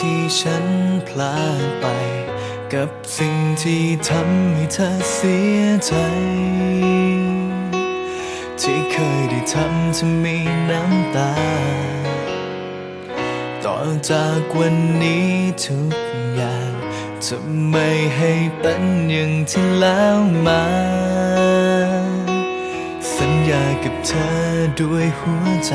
ที่ฉันพลาดไป กับสิ่งที่ทำให้เธอเสียใจ ที่เคยได้ทำเธอมีน้ำตา ต่อจากวันนี้ทุกอย่างจะไม่ให้เป็นอย่างที่แล้วมา สัญญากับเธอด้วยหัวใจ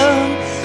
ม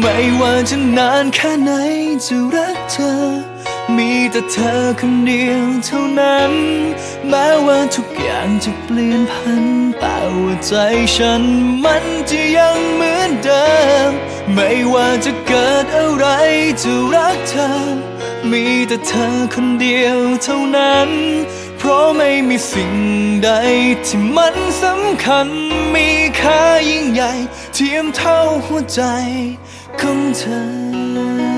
ไม่ว่าจะนานแค่ไหนจะรักเธอ มีแต่เธอคนเดียวเท่านั้น แม้ว่าทุกอย่างจะเปลี่ยนพัน แต่ว่าใจฉันมันจะยังเหมือนเดิม ไม่ว่าจะเกิดอะไรจะรักเธอ มีแต่เธอคนเดียวเท่านั้น ไม่มีสิ่งใดที่มันสำคัญ มีค่ายิ่งใหญ่ เทียมเท่าหัวใจของเธอ